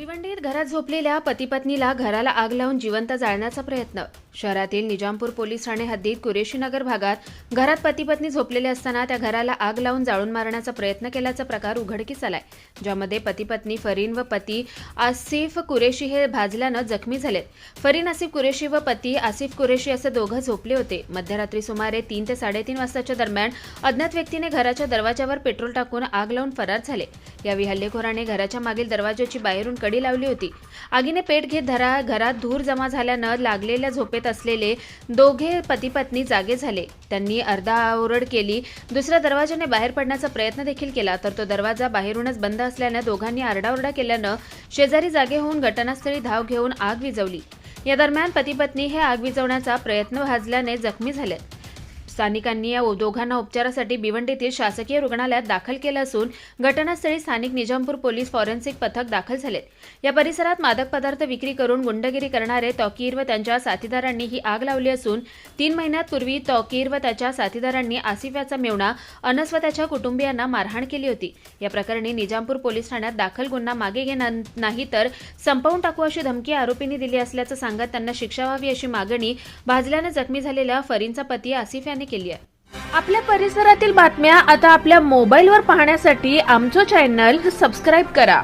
भिवंडीत घरात झोपलेल्या पतीपत्नीला घराला आग लावून जिवंत जाळण्याचा प्रयत्न. शहरातील निजामपूर पोलीस ठाणे हद्दीत कुरेशी नगर भागात घरात पतीपत्नी झोपलेले असताना त्या घराला आग लावून जाळून मारण्याचा प्रयत्न केल्याचा प्रकार उघडकीस आलाय. ज्यामध्ये पतीपत्नी फरीन व पती आसिफ कुरेशी हे भाजल्यानं जखमी झालेत. फरीन आसिफ कुरेशी व पती आसिफ कुरेशी असे दोघं झोपले होते. मध्यरात्री सुमारे तीन ते साडेतीन वाजताच्या दरम्यान अज्ञात व्यक्तीने घराच्या दरवाजावर पेट्रोल टाकून आग लावून फरार झाले. यावेळी हल्लेखोराने घराच्या मागील दरवाजाची बाहेरून कडी लावली होती. आगीने पेट घेत धरा घरात धूर जमा झाल्यानं लागलेल्या झोपेत असलेले दोघे पती पत्नी जागे झाले. त्यांनी अर्धा ओरड केली. दुसऱ्या दरवाजाने बाहेर पडण्याचा प्रयत्न देखील केला तर तो दरवाजा बाहेरूनच बंद असल्यानं दोघांनी आरडाओरडा केल्यानं शेजारी जागे होऊन घटनास्थळी धाव घेऊन आग विझवली. या दरम्यान पती पत्नी हे आग विझवण्याचा प्रयत्न भाजल्याने जखमी झाले. स्थानिकांनी या दोघांना उपचारासाठी भिवंडीतील शासकीय रुग्णालयात दाखल केलं असून घटनास्थळी स्थानिक निजामपूर पोलीस फॉरेन्सिक पथक दाखल झालेत. या परिसरात मादक पदार्थ विक्री करून गुंडगिरी करणारे तौकीर व त्यांच्या साथीदारांनी ही आग लावली असून तीन महिन्यांपूर्वी तौकीर व त्याच्या साथीदारांनी आसिफ याचा मेवणा अनस व त्याच्या कुटुंबियांना मारहाण केली होती. या प्रकरणी निजामपूर पोलीस ठाण्यात दाखल गुन्हा मागे घेणार नाही तर संपवून टाकू अशी धमकी आरोपींनी दिली असल्याचं सांगत त्यांना शिक्षा व्हावी अशी मागणी भाजल्यानं जखमी झालेल्या फरीनचा पती आसिफ यांनी केली आहे आपल्या परिसरातील बातम्या आता आपल्या मोबाईलवर पाहण्यासाठी आमचं चॅनल सबस्क्राईब करा.